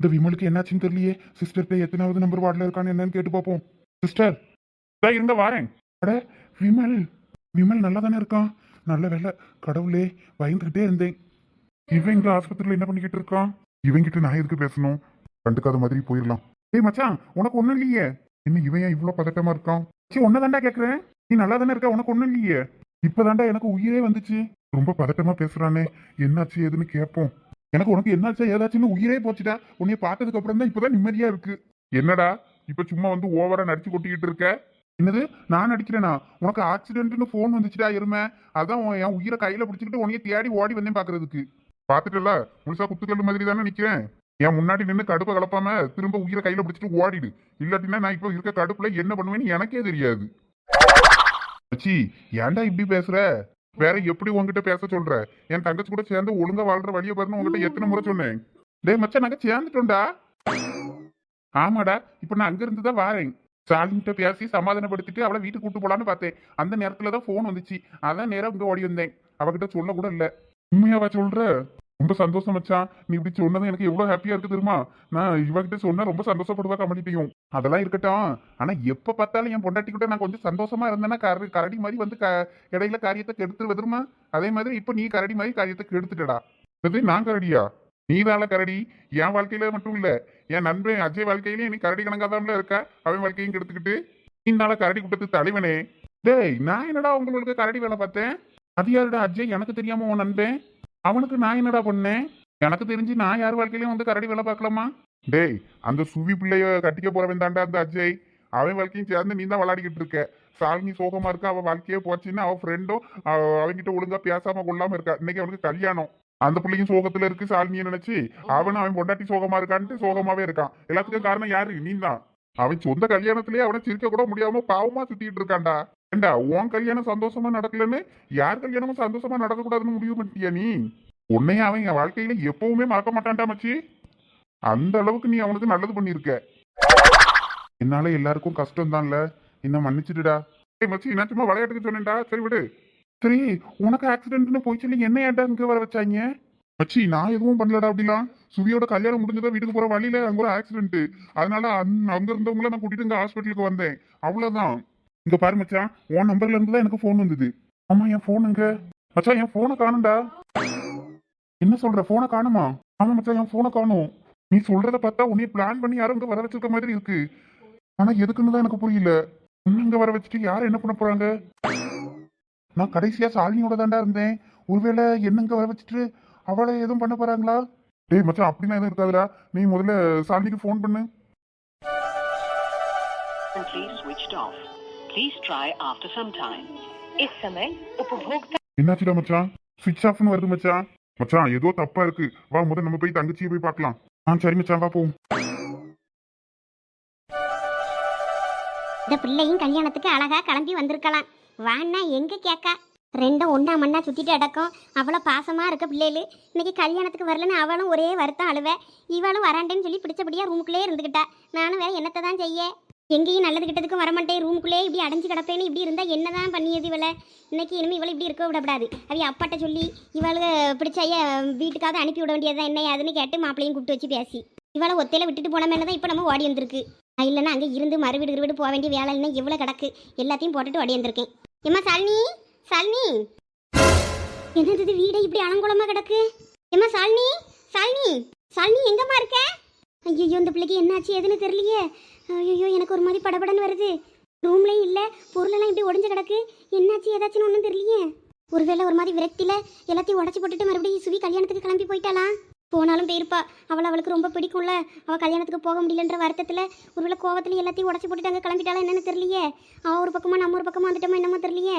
இந்த விமலுக்கு என்னாச்சுன்னு தெரியலையே. சிஸ்டர்கிட்ட எத்தனாவது நம்பர் வார்டில் இருக்கான்னு என்னன்னு கேட்டு பார்ப்போம். சிஸ்டர் தான் இருங்க வாரேன். அட விமல். விமல் நல்லா தானே இருக்கான்? நல்ல வேலை. கடவுளே பயந்துகிட்டே இருந்தேன். இவன் இங்க ஆஸ்பத்திரியில் என்ன பண்ணிக்கிட்டு இருக்கான்? இவங்கிட்ட நான் எதுக்கு பேசணும்? கண்டுக்காத மாதிரி போயிடலாம். ஏய் மச்சான் உனக்கு ஒண்ணும் இல்லையே. என்ன இவன் ஏன் இவ்வளவு பதட்டமா இருக்கான்? சரி ஒன்னதாண்டா கேக்குறேன். நீ நல்லா தானே இருக்க உனக்கு ஒண்ணும் இல்லையே. இப்பதாண்டா எனக்கு உயிரே வந்துச்சு. ரொம்ப பதட்டமா பேசுறானே. என்னாச்சு ஏதுன்னு கேட்போம் எனக்கு உனக்கு என்னாச்சா ஏதாச்சுன்னு உயிரே போச்சுடா. உன்னைய பார்த்ததுக்கு அப்புறம் தான் இப்பதான் நிம்மதியா இருக்கு. என்னடா இப்ப சும்மா வந்து ஓவரா நடிச்சு கொட்டிக்கிட்டு இருக்க? என்னது நான் நடிக்கிறேனா? உனக்கு ஆக்சிடென்ட்னு ஃபோன் வந்துச்சுடா எருமை. அதான் என் உயிரை கையில பிடிச்சிக்கிட்டு உனைய தேடி ஓடி வந்தேன் பாக்குறதுக்கு. பாத்துட்டல முழுசா குத்துக்கல் மாதிரி தானே நிக்கிறேன்? என் முன்னாடி நின்று கடுப்பை கலப்பாம திரும்ப உயிரை கையில பிடிச்சிட்டு ஓடிடு. இல்லாட்டினா நான் இப்போ இருக்க கடுப்புல என்ன பண்ணுவேன்னு எனக்கே தெரியாது. ஏன்டா இப்படி பேசுற? வேற எப்படி உன்கிட்ட பேச சொல்ற? என் தங்கச்சி கூட சேர்ந்து ஒழுங்கா வாழ்ற வழியை பாருன்னு உங்ககிட்ட எத்தனை முறை சொன்னேன். டேய் மச்சான் நாங்க சேர்ந்துட்டோம்டா. ஆமாடா இப்ப நான் அங்க இருந்து தான் வாரேன். சாலின்கிட்ட பேசி சமாதானப்படுத்திட்டு அவளை வீட்டுக்கு கூட்டு போலான்னு பார்த்தேன். அந்த நேரத்துல தான் ஃபோன் வந்துச்சு. அதான் நேரம் இங்க ஓடி வந்தேன். அவகிட்ட சொல்ல கூட இல்ல. உண்மையாவா சொல்ற? ரொம்ப சந்தோஷம் மச்சான். நீ இப்படி சொன்னது எனக்கு எவ்வளவு ஹாப்பியா இருக்கு தெரியுமா? நான் இவகிட்ட சொன்னா ரொம்ப சந்தோஷப்படுவா கமலிட்டையும் அதெல்லாம் இருக்கட்டும். ஆனா எப்ப பார்த்தாலும் என் பொண்டாட்டி கூட நான் கொஞ்சம் சந்தோஷமா இருந்தேன்னா கர கரடி மாதிரி வந்து க இடையில காரியத்தை கெடுத்து வருமா அதே மாதிரி இப்ப நீ கரடி மாதிரி காரியத்தை கெடுத்துட்டடா. இது நான் கரடியா? நீ தான கரடி. என் வாழ்க்கையில மட்டும் இல்ல. என் நண்பன் அஜய் வாழ்க்கையிலயும் நீ கரடி கணக்காதான்ல இருக்க. அவன் வாழ்க்கையும் கெடுத்துக்கிட்டு. நீனால கரடி கூட்டத்து தலைவனே. டேய் நான் என்னடா உங்களுக்கு கரடி வேலை பார்த்தேன்? அது யாருடா அஜய்? எனக்கு தெரியாம உன் நண்பன். அவனுக்கு நான் என்னடா பண்ணேன்? எனக்கு தெரிஞ்சு நான் யார் வாழ்க்கையிலயும் வந்து கரடி வேலை பார்க்கலாமா? டேய் அந்த சுவி பிள்ளைய கட்டிக்க போறவன் தாண்டா அந்த அஜய். அவன் வாழ்க்கையும் சேர்ந்து நீ தான் விளையாடிக்கிட்டு இருக்க. சாலினி சோகமா இருக்கா? அவ வாழ்க்கையே போச்சுன்னு அவ ஃப்ரெண்டும் அவன்கிட்ட ஒழுங்கா பேசாம கொள்ளாம இருக்கா? இன்னைக்கு அவனுக்கு கல்யாணம். அந்த பிள்ளையும் சோகத்துல இருக்கு சாலினியை நினைச்சு அவனும் அவன் பொண்டாட்டி சோகமா இருக்கான்ட்டு சோகமாவே இருக்கான். எல்லாத்துக்கும் காரணம் யாரு? நீ தான். அவன் சொந்த கல்யாணத்திலேயே அவனை சிரிக்க கூட முடியாம பாவமா சுத்திட்டு இருக்கான்டா. ஏண்டா உன் கல்யாணம் சந்தோஷமா நடக்கலன்னு யார் கல்யாணமும் சந்தோஷமா நடக்கக்கூடாதுன்னு முடிவு பண்ணிட்டியா நீ? உன்னைய அவன் என் வாழ்க்கையில எப்பவுமே மறக்க மாட்டான்டா மச்சி. அந்த அளவுக்கு நீ அவனுக்கு நல்லது பண்ணிருக்க என்னால எல்லாருக்கும் கஷ்டம் தான்ல என்ன மன்னிச்சிடுடா. ஏய் மச்சி நான் சும்மா விளையாட்டுக்கு சொன்னேன்டா. சரி விடு. சரி உனக்கு ஆக்சிடென்ட்னு போய் சொல்லி என்ன ஏன்டா இங்க வர வச்சாங்க? மச்சி நான் எதுவும் பண்ணலடா அப்படிலாம். சுவியோட கல்யாணம் முடிஞ்சதா வீட்டுக்கு போற வழியில அங்க ஒரு ஆக்சிடென்ட் அதனால அந்- அங்க இருந்தவங்கள நான் கூட்டிட்டு இங்க ஹாஸ்பிட்டலுக்கு வந்தேன். அவ்வளவுதான். இங்க பாரு மச்சான் உன் நம்பர்ல இருந்து தான் எனக்கு ஃபோன் வந்தது. ஆமா என் ஃபோன் எங்க? மச்சான் என் ஃபோனை காணும்டா. என்ன சொல்ற போனை காணுமா? ஆமா மச்சான் என் போனை காணும். நீ சொல்றத பார்த்தா உன்னை பிளான் பண்ணி யாரும் இங்க வர வச்சிருக்க மாதிரி இருக்கு. ஆனா எதுக்குன்னு தான் எனக்கு புரியல. இன்னும் இங்க வர வச்சுட்டு யார் என்ன பண்ண போறாங்க? நான் கடைசியா சாலினியோட தாண்டா இருந்தேன். ஒருவேளை என்னங்க வர வச்சுட்டு அவளை எதுவும் பண்ண போறாங்களா? டேய் மச்சான் அப்படிலாம் எதுவும் இருக்காதுடா. நீ முதல்ல சாலினிக்கு ஃபோன் பண்ணு. என்னாச்சுடா மச்சான்? ஸ்விட்ச் ஆஃப்னு வருது மச்சான். மச்சான் ஏதோ தப்பா இருக்கு. வா முத நம்ம போய் தங்கச்சியை போய் பார்க்கலாம். ஆ சரி மச்சான் வா போவோம். இந்த பிள்ளையும் கல்யாணத்துக்கு அழகா கிளம்பி வந்திருக்கலாம். வான்னா எங்க கேக்கா? ரெண்டும் ஒன்னா மண்ணா சுத்திட்டு அடக்கம் அவ்வளோ பாசமா இருக்க பிள்ளைகளு. இன்னைக்கு கல்யாணத்துக்கு வரலன்னு அவளும் ஒரே வருத்தம் அழுவ. இவளும் வராண்டேன்னு சொல்லி பிடிச்சபடியா ரூமுக்குள்ளே இருந்துக்கிட்டா நானும் வேற என்னத்தை தான் செய்ய? எங்கேயும் நல்லது கிட்டதுக்கும் வரமாட்டேன். ரூமுக்குள்ளே இப்படி அடைஞ்சு கிடப்பேன்னு இப்படி இருந்தா என்னதான் பண்ணியது இவளை? இன்னைக்கு இனிமே இவளை இப்படி இருக்க விடக்கூடாது. அவ அப்பாட்ட சொல்லி இவளுக்கு பிடிச்ச வீட்டுக்காவது அனுப்பி விட வேண்டியதுதான். என்ன அதுன்னு கேட்டு மாப்பிளையும் கூப்பிட்டு வச்சு பேசி. இவளை ஒத்தையில விட்டுட்டு போன தான் இப்போ நம்ம ஓடி வந்திருக்கு. நான் இல்லைன்னா அங்கே இருந்து மறு வீடு போக வேண்டிய வேலை இல்லைன்னா இவ்வளோ கிடக்கு. எல்லாத்தையும் போட்டுட்டு ஓடி வந்திருக்கேன். ஏம்மா சாலினி? சாலினி? என்னது இது வீடே இப்படி அலங்கோலமாக கிடக்கு? ஏம்மா சாலினி? சாலினி? சாலினி எங்கம்மா இருக்க? ஐயோ இந்த பிள்ளைக்கு என்னாச்சு? எதுன்னு தெரியலையே. ஐயோ எனக்கு ஒரு மாதிரி படபடன்னு வருது. ரூம்லேயும் இல்லை. பொருளெல்லாம் இப்படி உடஞ்சு கிடக்கு. என்னாச்சு? ஏதாச்சுன்னு ஒன்றும் தெரியலையே. ஒருவேளை ஒரு மாதிரி விரக்தியில் எல்லாத்தையும் உடச்சி போட்டுட்டு மறுபடியும் சுவி கல்யாணத்துக்கு கிளம்பி போயிட்டாளா? போனாலும் போயிருப்பா. அவளை அவளுக்கு ரொம்ப பிடிக்கும்ல. அவள் கல்யாணத்துக்கு போக முடியலன்ற வருத்தத்தில் ஒருவேளை கோவத்தில் எல்லாத்தையும் உடச்சி போட்டுட்டாங்க கிளம்பிட்டாளா என்னன்னு தெரியலையே. அவள் ஒரு பக்கமாக நம்ம ஒரு பக்கமாக வந்துட்டோமா என்னமோ தெரியலையே.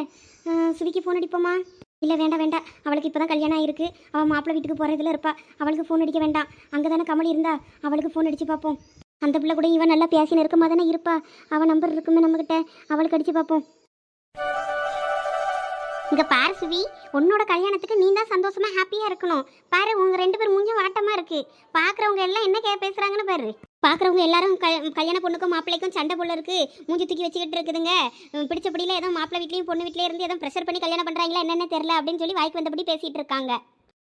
சுவிக்கு ஃபோன் அடிப்போமா? இல்லை வேண்டாம் வேண்டாம். அவளுக்கு இப்போ தான் கல்யாணம் ஆயிருக்கு. அவள் மாப்பிள்ளை வீட்டுக்கு போகிறதுல இருப்பா. அவளுக்கு ஃபோன் அடிக்க வேண்டாம். அங்கே தானே கமல் இருந்தா? அவளுக்கு ஃபோன் அடித்து பார்ப்போம் அந்த பிள்ளை கூட இவன் நல்லா பேசி நெருக்கமாக தானே இருப்பா. அவள் நம்பர் இருக்குமே நம்மக்கிட்ட அவளுக்கு அடித்து பார்ப்போம் இங்க பாரு சுவி. உன்னோட கல்யாணத்துக்கு நீ தான் சந்தோஷமா ஹாப்பியா இருக்கணும். பாரு உங்க ரெண்டு பேர் மூஞ்சும் வாட்டமா இருக்கு. பாக்குறவங்க எல்லாம் என்ன கே பேசுறாங்கன்னு பாரு. பார்க்குறவங்க எல்லாரும் க- கல்யாண பொண்ணுக்கும் மாப்பிள்ளைக்கும் சண்டை போல இருக்கு. மூஞ்சி தூக்கி வச்சுக்கிட்டு இருக்குதுங்க. பிடிச்சபடியில் பிடிச்சபடியில ஏதோ மாப்பிள்ளை பொண்ணு வீட்லயும் இருந்து ஏதோ ப்ரெஷர் பண்ணி கல்யாணம் பண்ணுறாங்களா என்னென்ன தெரில அப்படின்னு சொல்லி வாய்க்கு வந்தபடி பேசிகிட்டு இருக்காங்க.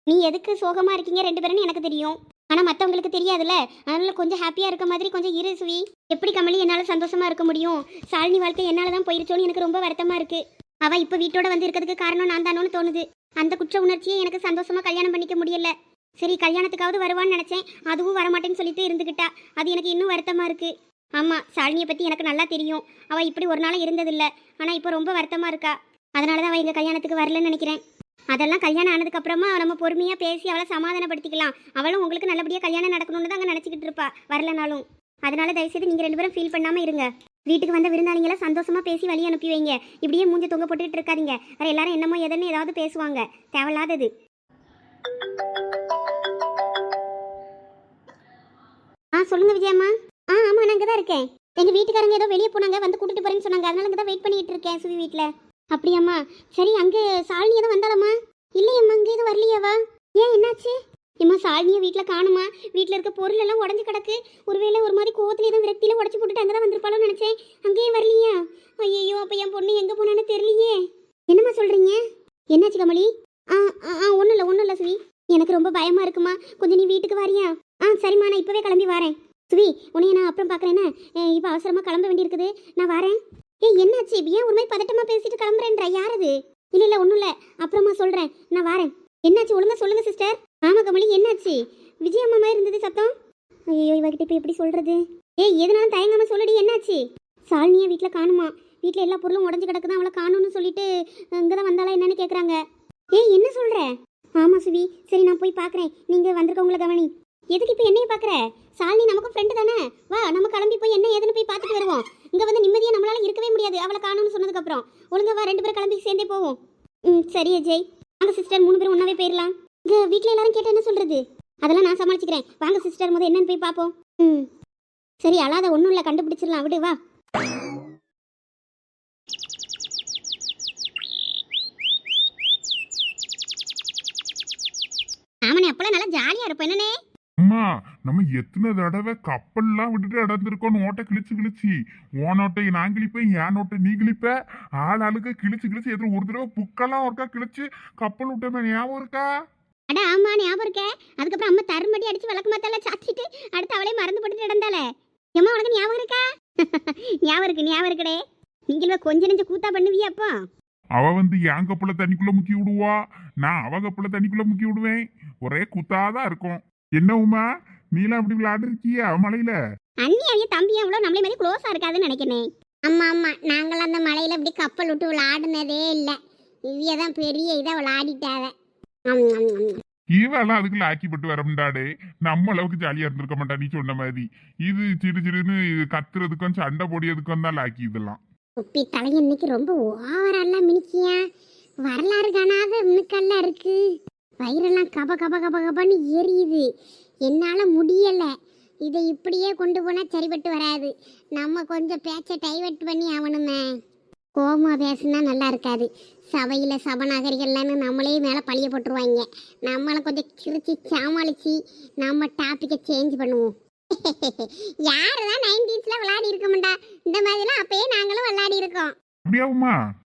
நீ எதுக்கு சோகமாக இருக்கீங்க ரெண்டு பேரும் எனக்கு தெரியும். ஆனால் மற்றவங்களுக்கு தெரியாதுல்ல. அதனால் கொஞ்சம் ஹாப்பியாக இருக்க மாதிரி கொஞ்சம் இரு சுவி. எப்படி கமலி என்னால் சந்தோஷமாக இருக்க முடியும்? சாலினி வாழ்க்கை என்னால் தான் போயிருச்சோன்னு எனக்கு ரொம்ப வருத்தமாக இருக்குது அவள் இப்போ வீட்டோட வந்து இருக்கிறதுக்கு காரணம் நான் தானோன்னு தோணுது. அந்த குற்ற உணர்ச்சியை எனக்கு சந்தோஷமாக கல்யாணம் பண்ணிக்க முடியல. சரி கல்யாணத்துக்காவது வருவான்னு நினச்சேன். அதுவும் வரமாட்டேன்னு சொல்லிட்டு இருந்துக்கிட்டா அது எனக்கு இன்னும் வருத்தமாக இருக்குது ஆமாம் சாலினியை பற்றி எனக்கு நல்லா தெரியும். அவள் இப்படி ஒரு நாளும் இருந்ததில்லை. ஆனால் இப்போ ரொம்ப வருத்தமாக இருக்கா. அதனால தான் அவள் எங்கள் கல்யாணத்துக்கு வரலன்னு நினைக்கிறேன். அதெல்லாம் கல்யாணம் ஆனதுக்கப்புறமா அவள் நம்ம பொறுமையாக பேசி அவளை சமாதானப்படுத்திக்கலாம். அவளும் உங்களுக்கு நல்லபடியாக கல்யாணம் நடக்கணும்னு தான் அங்கே நினச்சிக்கிட்டு இருப்பா வரலனாலும். அதனால தயவுசெய்து நீங்கள் ரெண்டு பேரும் ஃபீல் பண்ணாமல் இருங்க. வீட்டுக்கு வந்த விருந்தாளிங்களை சந்தோஷமாக பேசி வழி அனுப்பி வைங்க. இப்படியே மூஞ்ச தொங்க போட்டுக்கிட்டு இருக்காதீங்க. வேறு எல்லாரும் என்னமோ எதன்னு ஏதாவது பேசுவாங்க. தேவையில்லாதது. சொல்லுங்க விஜயம்மா. ஆ ஆமா நான் இங்கே தான் இருக்கேன். எங்க வீட்டுக்காரங்க ஏதோ வெளியே போனாங்க வந்து கூட்டிட்டு போறேன்னு சொன்னாங்க. அதனால தான் வெயிட் பண்ணிட்டு இருக்கேன் சுவி வீட்டில் அப்படியாம்மா. சரி அங்கே சாலினி எதுவும் வந்தாலம்மா இல்லையம்மா இங்கே எதுவும் வரலையாவா? ஏன் என்னாச்சு? ஏம்மா சாலினியை வீட்டில் காணுமா? வீட்டில் இருக்க பொருள் எல்லாம் உடஞ்சு கிடக்கு. ஒருவேளை ஒரு மாதிரி கோவத்துல எதுவும் விரக்தியில உடச்சு போட்டுட்டு அங்கே தான் வந்திருப்பாளோன்னு நினச்சேன். அங்கேயே வரலையா? ஐயோ அப்போ என் பொண்ணு எங்கே போனான்னு தெரியலையே. என்னம்மா சொல்கிறீங்க என்னாச்சு கமலி? ஆ ஆ ஆ ஒன்றும் இல்லை ஒன்றும் இல்லை சுவி. எனக்கு ரொம்ப பயமா இருக்குமா? கொஞ்சம் நீ வீட்டுக்கு வரியா? ஆ சரிம்மா நான் இப்போவே கிளம்பி வரேன். சுவி உன்னைய நான் அப்புறம் பார்க்குறேன்னு இப்போ அவசரமாக கிளம்ப வேண்டியிருக்குது. நான் வரேன். ஏய் என்னாச்சு? ஏன் ஒரு மாதிரி பதட்டமாக பேசிட்டு கிளம்புறேன்றா? யார் அது? இல்லை இல்லை ஒன்றும் இல்லை அப்புறமா சொல்கிறேன் நான் வரேன். என்னாச்சு? ஒழுங்காக சொல்லுங்கள் சிஸ்டர் ஆமா கமலி என்னாச்சு? விஜய் அம்மா மாதிரி இருந்தது சத்தம்? ஐயோ இவகிட்ட இப்போ எப்படி சொல்கிறது ஏய் எதனாலும் தயங்காமல் சொல்லுடி என்னாச்சு? சாலினியா வீட்டில் காணுமா? வீட்டில் எல்லா பொருளும் உடஞ்சு கிடக்குதான் அவளை காணும்னு சொல்லிட்டு இங்கே தான் வந்தாலே என்னன்னு கேட்குறாங்க ஏய் என்ன சொல்கிற ஆமாம் சுவி. சரி நான் போய் பார்க்குறேன். நீங்கள் வந்திருக்கவங்கள கவனி. எதுக்கு இப்போ என்னைய பார்க்குற சாலினி நமக்கும் ஃப்ரெண்டு தானே? வா நம்ம கிளம்பி போய் என்ன ஏதுன்னு போய் பார்த்துட்டு வருவோம். இங்கே வந்து நிம்மதியாக நம்மளால இருக்கவே முடியாது. அவளை காணும்னு சொன்னதுக்கப்புறம். ஒழுங்கா வா ரெண்டு பேரும் கிளம்பி சேர்ந்தே போவோம். ம் சரி அஜய். வாங்க சிஸ்டர் மூணு பேரும் ஒன்றாவே போயிடலாம் இங்கே வீட்டில் எல்லாரும் கேட்டால் என்ன சொல்கிறது அதெல்லாம் நான் சமாளிச்சுக்கிறேன். வாங்க சிஸ்டர் முதல் என்னன்னு போய் பார்ப்போம். ம். சரி அழாத ஒன்றும் இல்லை. கண்டுபிடிச்சிடலாம். விடு வா. ஆமாண்ணே அப்போல்லாம் நல்லா ஜாலியாக இருப்போம். என்னண்ணே? அம்மா நம்ம எத்தனை தடவை கப்பல்லாம் விட்டுட்டு இடந்திருக்கோம் நோட்டை கிழிச்சு கிழிச்சு. ஓ நோட்டை நான் கிழிப்பேன் என் நோட்டை நீ கிழிப்ப. ஆள் ஆளுக்கு கிழிச்சு கிழிச்சு எத்தனை ஒரு தடவை புக்கெல்லாம் ஒருக்கா கிழிச்சு கப்பல் விட்டோமே ஞாபகம் இருக்கா? அட ஆமா ஞாபகம் இருக்கே. அதுக்கப்புறம் அம்மா தருமடி அடிச்சு விளக்கு மாத்தெல்லாம் சாத்திட்டு அடுத்து அவளே மறந்து போட்டுட்டு நடந்தாளே. ஏம்மா உனக்கு ஞாபகம் இருக்கா? ஞாபகம் இருக்கு ஞாபகம் இருக்குடே. நீங்கள கொஞ்ச நெஞ்ச கூத்தா பண்ணுவியா அப்போ? அவ வந்து என் கப்பல தண்ணிக்குள்ள முக்கி விடுவா. நான் அவ கப்பல தண்ணிக்குள்ள முக்கி விடுவேன். ஒரே குத்தாதான் இருக்கும். என்ன உமா? நீலாம் அப்படி விளையாடுருக்கியா மலையில அண்ணி அவைய தம்பி அவ்வளோ நம்மளே மாதிரி க்ளோஸா இருக்காதுன்னு நினைக்கிறேன். ஆமா ஆமா. நாங்கள் அந்த மலையில இப்படி கப்பல் விட்டு விளையாடுனதே இல்லை. இவிய தான் பெரிய இதை விளையாடிட்டாவ. இவெல்லாம் அதுக்குள்ள ஆக்கிப்பட்டு வர முடியாடு நம்ம அளவுக்கு ஜாலியா இருந்திருக்க மாட்டா நீ சொன்ன மாதிரி. இது சிறு சிறுன்னு இது கத்துறதுக்கும் சண்டை போடியதுக்கும் தான் லாக்கி இதெல்லாம். உப்பி தலை இன்னைக்கு ரொம்ப ஓவரெல்லாம் மினிக்கியா? வரலாறு காணாத மினுக்கெல்லாம் இருக்கு. வயிறெல்லாம் கப கப கப கபன்னு எரியுது. என்னால் முடியலை. இதை இப்படியே கொண்டு போனால் சரிப்பட்டு வராது. நம்ம கொஞ்சம் பேச்சை டைவர்ட் பண்ணி ஆகணுமே கோமா பேசுனா நல்லா இருக்காது. சபையில் சபநாகரிகள்லான்னு நம்மளே மேலே பழிய போட்டுருவாங்க. நம்மளை கொஞ்சம் சிரிச்சு சமாளிச்சு நம்ம டாப்பிக்கை சேஞ்ச் பண்ணுவோம். யாரு தான் நைன்டீன்ஸில் விளையாடி இருக்க மாட்டா? இந்த மாதிரிலாம் அப்பயே நாங்களும் விளையாடி இருக்கோம். அப்படியாவுமா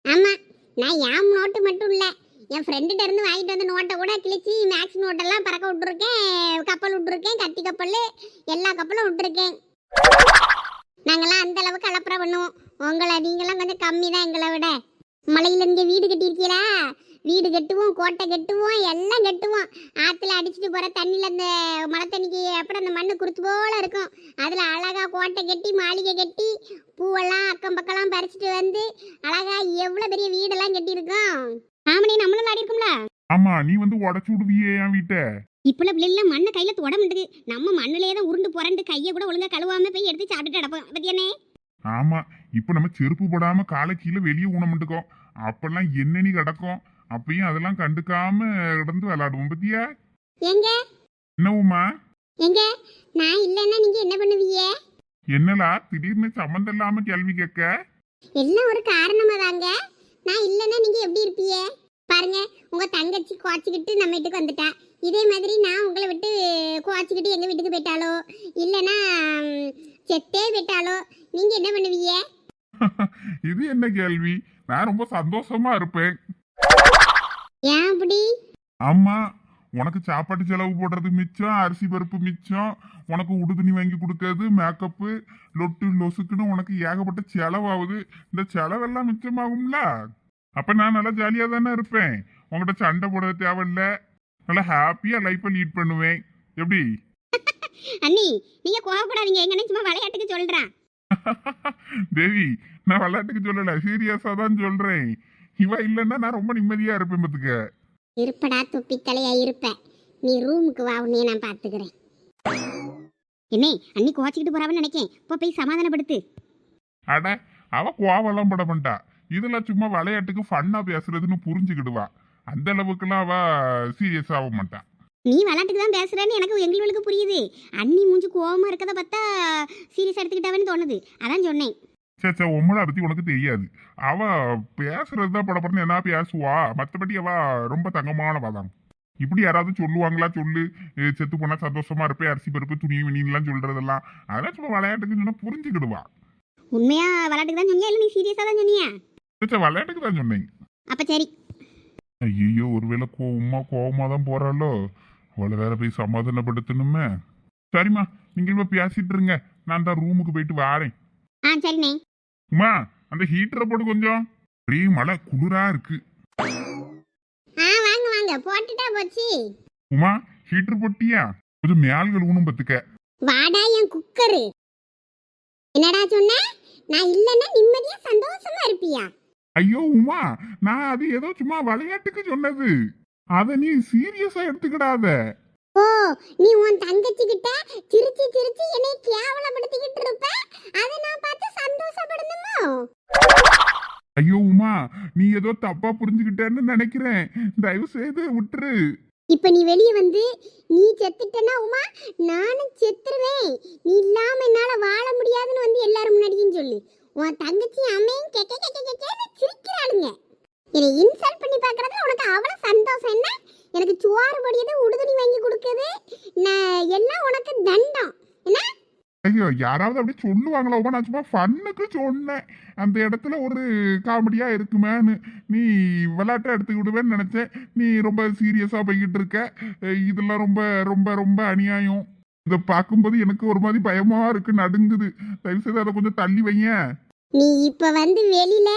ஆமா. நான் என் நோட்டு மட்டும் இல்ல. என் ஃப்ரெண்டுகிட்ட இருந்து வாங்கிட்டு வந்த நோட்டை கூட கிழிச்சி மேக்ஸ் நோட்டெல்லாம் பறக்க விட்டுருக்கேன். கப்பல் விட்டுருக்கேன் கத்தி கப்பல் எல்லா கப்பலும் விட்டுருக்கேன். நாங்கள்லாம் அந்த அளவுக்கு அலப்பறம் பண்ணுவோம். உங்களை நீங்களாம் கொஞ்சம் கம்மி தான் எங்களை விட. மலையில இங்கே வீடு கட்டியிருக்கீரா? வீடு கட்டுவோம் கோட்டை கட்டுவோம் எல்லாம் கட்டுவோம். ஆற்றுல அடிச்சுட்டு போகிற தண்ணியில் அந்த மழை தண்ணிக்கு அப்புறம் அந்த மண்ணு குருத்து போல இருக்கும். அதில் அழகாக கோட்டை கட்டி மாளிகை கட்டி பூவெல்லாம் அக்கம் பக்கம்லாம் பறிச்சுட்டு வந்து அழகா எவ்வளோ பெரிய வீடெல்லாம் கட்டியிருக்கோம். ஆமனே நம்மளும் விளையாடி இருக்கோம்ல. ஆமா நீ வந்து உடச்சு விடுவியே என் வீட்டை. இப்பல பிள்ளைலாம் மண்ணை கையில தொட மாட்டுது. நம்ம மண்ணிலே தான் உருண்டு புரண்டு கையை கூட ஒழுங்கா கழுவாம போய் எடுத்து சாப்பிட்டுட்டு அடப்போம் பத்தியானே ஆமா இப்ப நம்ம செருப்பு போடாம காலை கீழே வெளியே ஊனமிட்டுக்கோம் அப்பெல்லாம் என்னென்னி கிடக்கும்? அப்பயும் அதெல்லாம் கண்டுக்காம கிடந்து விளையாடுவோம் பத்தியா? எங்க? என்னவுமா எங்க? நான் இல்லைன்னா நீங்க என்ன பண்ணுவீங்க? என்னலா திடீர்னு சம்மந்தம் இல்லாம கேள்வி கேட்க? எல்லாம் ஒரு காரணமா தாங்க நான் இல்லைன்னா நீங்க எப்படி இருப்பீங்க? பாருங்க உங்க தங்கச்சி குவாச்சிக்கிட்டு நம்ம வீட்டுக்கு வந்துட்டா. இதே மாதிரி நான் உங்களை விட்டு குவாச்சிக்கிட்டு எங்க வீட்டுக்கு போயிட்டாலோ இல்லைன்னா செத்தே போயிட்டாலோ நீங்க என்ன பண்ணுவீங்க? இது என்ன கேள்வி? நான் ரொம்ப சந்தோஷமா இருப்பேன். ஏன் அப்படி? ஆமா. உனக்கு சாப்பாட்டு செலவு போடுறது மிச்சம் அரிசி பருப்பு மிச்சம் உனக்கு உடுதுணி வாங்கி கொடுக்கறது மேக்கப்பு லொட்டு லொசுக்குன்னு உனக்கு ஏகப்பட்ட செலவாகுது. இந்த செலவெல்லாம் மிச்சமாகும்ல? அப்ப நான் நல்லா ஜாலியா தானே இருப்பேன். உங்ககிட்ட சண்டை போட தேவையில்ல. நல்லா ஹாப்பியா லைஃப்பை லீட் பண்ணுவேன். எப்படி? அண்ணி நீங்க கோவப்படாதீங்க. எங்க சும்மா விளையாட்டுக்கு சொல்றேன். தேவி நான் விளையாட்டுக்கு சொல்லல. சீரியஸா தான் சொல்றேன். இவ இல்லைன்னா நான் ரொம்ப நிம்மதியா இருப்பேன் பத்துக்க இருப்படா துப்பி தலையா இருப்ப. நீ ரூமுக்கு வா உன்னைய நான் பாத்துக்கிறேன். என்னே அண்ணி கோச்சிக்கிட்டு போறாவன்னு நினைக்கேன். இப்போ போய் சமாதானப்படுத்து. அட அவ கோவெல்லாம் பட மாட்டா. இதுல சும்மா விளையாட்டுக்கு ஃபன்னா பேசுறதுன்னு புரிஞ்சுக்கிடுவா. அந்த அளவுக்குலாம் அவ சீரியஸ் ஆக மாட்டா. நீ விளையாட்டுக்கு தான் பேசுறேன்னு எனக்கு எங்களுக்கு புரியுது. அண்ணி மூஞ்சி கோவமா இருக்கத பார்த்தா சீரியஸ் எடுத்துக்கிட்டாவேன்னு தோணுது. அதான் சொன்னேன். சே சே உம்மளை பத்தி உனக்கு தெரியாது. அவ பேசுறதுதான் படப்படன்னு என்ன பேசுவா? மத்தபடி அவ ரொம்ப தங்கமானவா தான் இப்படி யாராவது சொல்லுவாங்களா சொல்லு. செத்து போனா சந்தோஷமா இருப்பேன் அரிசி பருப்பு துணி வினின்லாம் சொல்றதெல்லாம். அதெல்லாம் சும்மா விளையாட்டுக்கு சொன்னா புரிஞ்சுக்கிடுவா. உண்மையா விளையாட்டுக்கு தான் சொன்னியா? இல்லை நீ சீரியஸா தான் சொன்னியா? சே, சே, விளையாட்டுக்கு தான் சொன்னேன். அப்ப சரி. ஐயோ ஒருவேளை கோவமா கோவமா தான் போறாளோ? அவளை வேற போய் சமாதானப்படுத்தணுமே. சரிம்மா நீங்க இப்ப பேசிட்டு இருங்க. நான் தான் ரூமுக்கு போயிட்டு வாரேன். ஆ சரிண்ணே. உமா அந்த ஹீட்டரை போட்டு கொஞ்சம். ஒரே மழை குளிரா இருக்கு. ஆ வாங்க வாங்க. போட்டுட்டா போச்சு. உமா ஹீட்டர் போட்டியா? கொஞ்சம் மேல் கழுவணும் பத்துக்க வாடா என் குக்கரு. என்னடா சொன்ன? நான் இல்லைன்னா நிம்மதியா சந்தோஷமா இருப்பியா? ஐயோ உமா நான் அது ஏதோ சும்மா விளையாட்டுக்கு சொன்னது. அத நீ சீரியஸா எடுத்துக்கிடாத. ஓ நீ உன் தங்கச்சி கிட்ட சிரிச்சு சிரிச்சு என்னை கேவலப்படுத்திக்கிட்டு இருப்ப? அதை நான் பார்த்து சந்தோஷப்படணுமோ? ஐயோ உமா நீ ஏதோ தப்பா புரிஞ்சுக்கிட்டேன்னு நினைக்கிறேன். தயவு செய்து விட்டுரு. இப்ப நீ வெளியே வந்து நீ செத்துட்டனா உமா? நானும் செத்துருவேன் நீ இல்லாம என்னால வாழ முடியாதுன்னு வந்து எல்லாரும் முன்னாடியும் சொல்லு உன் தங்கச்சி அம்மையும் கெக்க கெக்க கெக்கன்னு சிரிக்கிறாளுங்க என்னை இன்சல்ட் பண்ணி பார்க்கறதுல உனக்கு அவ்வளவு சந்தோஷம் என்ன எனக்கு சோறு பொடியது உடுதுணி வாங்கி கொடுக்குது நான் எல்லாம் உனக்கு தண்டம் என்ன ஐயோ யாராவது அப்படி சொல்லுவாங்களா உமா நான் சும்மா ஃபன்னுக்கு சொன்னேன். அந்த இடத்துல ஒரு காமெடியாக இருக்குமேன்னு. நீ விளையாட்டை எடுத்து விடுவேன்னு நீ ரொம்ப சீரியஸாக போய்கிட்டு இருக்க. இதெல்லாம் ரொம்ப ரொம்ப ரொம்ப அநியாயம். இதை பார்க்கும்போது எனக்கு ஒரு மாதிரி பயமாக இருக்கு நடுங்குது. தயவு செய்து அதை கொஞ்சம் தள்ளி வையேன். நீ இப்போ வந்து வெளியில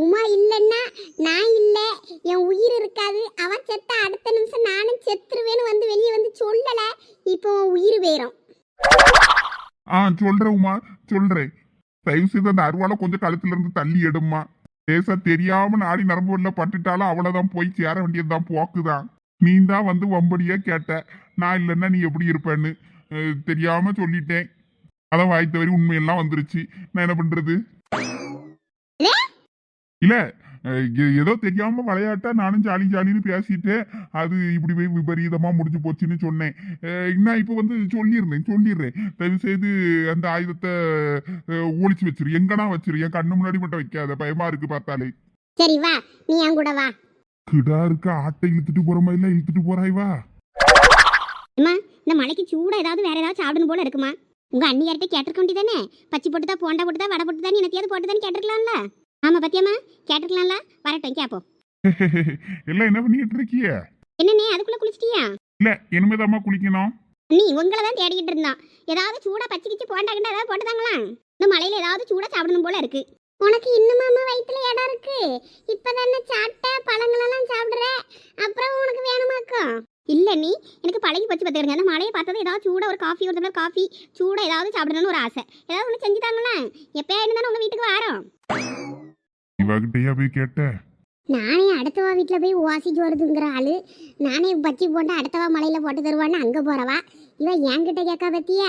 உமா இல்லைன்னா நான் இல்லை. என் உயிர் இருக்காது. அவன் செத்தா அடுத்த நிமிஷம் நானும் செத்துருவேன்னு வந்து வெளியே வந்து சொல்லலை. இப்போ உயிர் வேறும். ஆ சொல்றேன் உமா சொல்றேன். தயவு செய்து அந்த அருவாளை கொஞ்சம் கழுத்துல இருந்து தள்ளி எடுமா லேசா தெரியாம நாடி நரம்புல பட்டுட்டாலும் அவ்வளவுதான் போய் சேர வேண்டியதுதான் போக்குதான். நீ தான் வந்து வம்படியா கேட்ட. நான் இல்லைன்னா நீ எப்படி இருப்பேன்னு தெரியாம சொல்லிட்டேன். அதான் வாய் தவறி உண்மையெல்லாம் வந்துருச்சு. நான் என்ன பண்றது? இல்ல ஏதோ தெரியாம விளையாட்டா நானும் ஜாலி ஜாலின்னு பேசிட்டேன் அது இப்படி போய் விபரீதமா முடிஞ்சு போச்சுன்னு சொன்னேன். நான் இப்போ வந்து சொல்லியிருந்தேன் சொல்லிடுறேன். தயவு செய்து அந்த ஆயுதத்தை அஹ், ஒளிச்சு வச்சிரு. எங்கனா வச்சிரு? என் கண்ணு முன்னாடி மட்டும் வைக்காத. பயமா இருக்கு பார்த்தாலே. சரி வா. நீ என் கூட வா. கிடா இருக்க ஆட்டை இழுத்துட்டு போற மாதிரி எல்லாம் இழுத்துட்டு போறாய் வா. அம்மா இந்த மலைக்கு சூடா ஏதாவது வேற ஏதாவது சாப்பிடணும் போல இருக்குமா? உங்க அண்ணியார்ட்ட கேட்டிருக்க வேண்டியதானே? பச்சி போட்டுதா போண்டா போட்டுதா வடை போட்டுதா எனத்தையாவது போட்டுதான்னு கேட்டிருக்கலாம்ல. ஆமா பத்தியம்மா? கேட்டிருக்கலாம்ல வரட்டும் கேப்போம். எல்லாம் என்ன பண்ணிட்டு இருக்கிய? என்னண்ணே அதுக்குள்ள குளிச்சிட்டியா? இல்ல இனிமேதாம்மா குளிக்கணும். நீ உங்களை தான் தேடிக்கிட்டு இருந்தான். ஏதாவது சூடா பச்சை கிச்சு போண்டா கிண்டா ஏதாவது போட்டுதாங்களா இந்த மலையில ஏதாவது சூடா சாப்பிடணும் போல இருக்கு. உனக்கு இன்னுமாமா வயித்துல இடம் இருக்கு? இப்பதானே சாப்பிட்ட பழங்களெல்லாம் சாப்பிடுற? அப்புறம் உனக்கு வேணுமாக்கும் இல்ல நீ எனக்கு பழகி பச்சு பார்த்துருங்க அந்த மலையை பார்த்தது ஏதாவது சூடா ஒரு காஃபி ஒரு டம்ளர் காஃபி சூடா ஏதாவது சாப்பிடணும்னு ஒரு ஆசை. ஏதாவது ஒன்று செஞ்சு தாங்களா எப்பயா இருந்தாலும் உங்க வீட்டுக்கு வரோம்? இவகிட்டயா போய் கேட்ட? நானே அடுத்தவா வீட்டில் போய் ஓசி வருதுங்கிற ஆளு. நானே பச்சி போட்டு அடுத்தவா மலையில போட்டு தருவான்னு அங்கே போறவா. இவன் என்கிட்ட கேட்கா பத்தியா?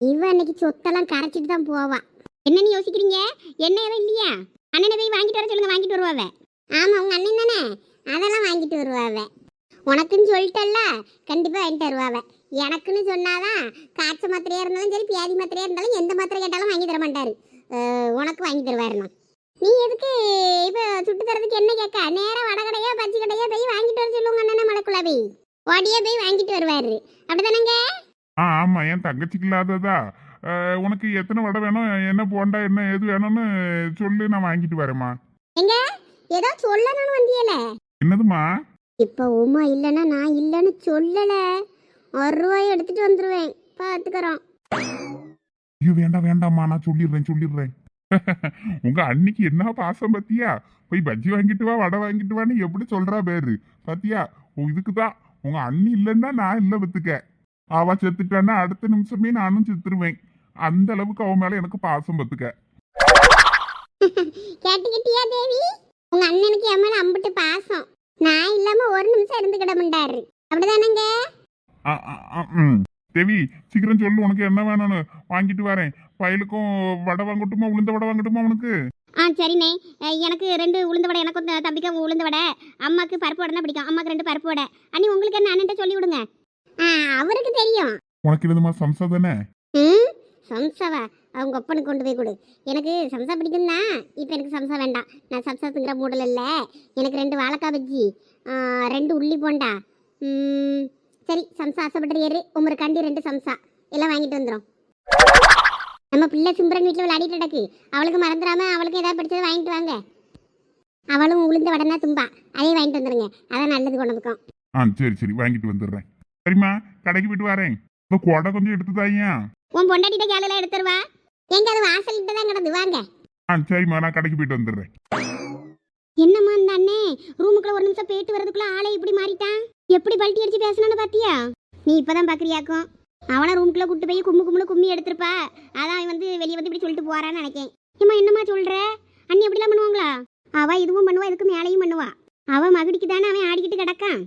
இவ அன்னைக்கு சொத்தெல்லாம் கரைச்சிட்டு தான் போவா. என்னன்னு யோசிக்கிறீங்க? என்ன இவன் இல்லையா? அண்ணனை போய் வாங்கிட்டு வர சொல்லுங்க வாங்கிட்டு வருவாவ. ஆமா உங்க அண்ணன் தானே? அதெல்லாம் வாங்கிட்டு வருவாவே. உனக்குன்னு சொல்லிட்டல்ல கண்டிப்பா வாங்கிட்டு வருவாவ. எனக்குன்னு சொன்னாதான் காய்ச்ச மாத்திரையாக இருந்தாலும் சரி பியாதி மாத்திரையாக இருந்தாலும் எந்த மாத்திரை கேட்டாலும் வாங்கி தர மாட்டாரு உனக்கு வாங்கி தருவாருண்ணா நீ எதுக்கு இப்ப சுட்டு தரதுக்கு என்ன கேட்க? நேரா வடகடையா பஜ்ஜி கடையா போய் வாங்கிட்டு வர சொல்லுங்க அண்ணன் மலைக்குள்ள போய். ஓடியே போய் வாங்கிட்டு வருவாரு. அப்படிதானங்க ஆ ஆமா என் தங்கச்சிக்கு இல்லாததா? உனக்கு எத்தனை வடை வேணும்? என்ன போண்டா என்ன எது வேணும்னு சொல்லு நான் வாங்கிட்டு வரேம்மா. எங்க? ஏதோ சொல்லணும்னு வந்தியல. என்னதுமா இப்போ உமா இல்லைன்னா நான் இல்லைன்னு சொல்லலை. ஒரு ரூபாய் எடுத்துட்டு வந்துடுவேன் பார்த்துக்கிறோம் ஐயோ வேண்டாம் வேண்டாம்மா நான் சொல்லிடுறேன் சொல்லிடுறேன். உங்க அன்னைக்கு என்ன பாசம் பத்தியா? போய் பஜ்ஜி வாங்கிட்டு வா வடை வாங்கிட்டு வான்னு எப்படி சொல்றா பேரு? பாத்தியா? இதுக்கு தான் உங்க அண்ணி இல்லைன்னா நான் இல்லை பத்துக்க. அவ செத்துட்டான்னா அடுத்த நிமிஷமே நானும் செத்துருவேன். அந்த அளவுக்கு அவன் மேல எனக்கு பாசம் பத்துக்க. கேட்டுக்கிட்டியா தேவி? உங்க அண்ணனுக்கு என் மேல அம்பிட்டு பாசம். நான் இல்லாம ஒரு நிமிஷம் இருந்துக்கிட மாட்டாரு அப்படிதானங்க. தேவி சீக்கிரம் சொல்லு உனக்கு என்ன வேணும்னு. வாங்கிட்டு வரேன். பயலுக்கும் வடை வாங்கட்டுமா உளுந்த வடை வாங்கட்டுமா உனக்கு ஆ சரிண்ணே. எனக்கு ரெண்டு உளுந்த வடை எனக்கும் த- தம்பிக்கும் உளுந்த வடை. அம்மாக்கு பருப்பு வடை தான் பிடிக்கும். அம்மாக்கு ரெண்டு பருப்பு வடை. அண்ணி உங்களுக்கு என்ன? அண்ணன்ட்ட சொல்லி விடுங்க. அவருக்கு தெரியும். உனக்கு இதுமா சம்சா தானே? ம் சம்சாவா? அவங்க ஒப்பனுக்கு கொண்டு போய் கொடு. எனக்கு சம்சா பிடிக்கும் தான் இப்போ எனக்கு சம்சா வேண்டாம். நான் சம்சா திங்கிற மூடல் இல்லை. எனக்கு ரெண்டு வாழைக்காய் பஜ்ஜி ரெண்டு உள்ளி போண்டா. சரி சம்சா ஆசைப்பட்டு ஏறு. உமரு கண்டி ரெண்டு சம்சா. எல்லாம் வாங்கிட்டு வந்துடும் நம்ம பிள்ளை சிம்ரன் வீட்டில் விளையாடிட்டு கிடக்கு. அவளுக்கு மறந்துடாம அவளுக்கு ஏதாவது பிடிச்சதை வாங்கிட்டு வாங்க. அவளும் உளுந்த வடனா தும்பா. அதையும் வாங்கிட்டு வந்துடுங்க அதான் நல்லது கொண்டதுக்கும் ஆ சரி சரி. வாங்கிட்டு வந்துடுறேன். சரிம்மா கடைக்கு போயிட்டு வரேன். இந்த கொடை கொஞ்சம் எடுத்து தாயா உன் பொண்டாட்டிட்ட கேளெல்லாம் எடுத்துருவா. எங்க அது வாசல்கிட்ட தான் கிடந்து வாங்க. ஆ சரிம்மா நான் கடைக்கு போயிட்டு வந்துடுறேன். என்னம்மா இந்த அண்ணே? ரூமுக்குள்ள ஒரு நிமிஷம் போயிட்டு வரதுக்குள்ள ஆளை இப்படி மாறிட்டான். எப்படி பல்ட்டி அடிச்சு பேசணும்னு பாத்தியா? நீ இப்பதான் பாக்குறியாக்கும். அவனை ரூமுக்குள்ள கூட்டு போய் கும்மு கும்முன்னு கும்மி எடுத்திருப்பா. அதான் அவன் வந்து வெளியே வந்து இப்படி சொல்லிட்டு போறான்னு நினைக்கேன். ஏம்மா என்னம்மா சொல்ற? அண்ணி எப்படிலாம் பண்ணுவாங்களா? அவ இதுவும் பண்ணுவா இதுக்கு மேலையும் பண்ணுவா. அவ மகுடிக்கு தானே அவன் ஆடிக்கிட்டு கிடக்கான்?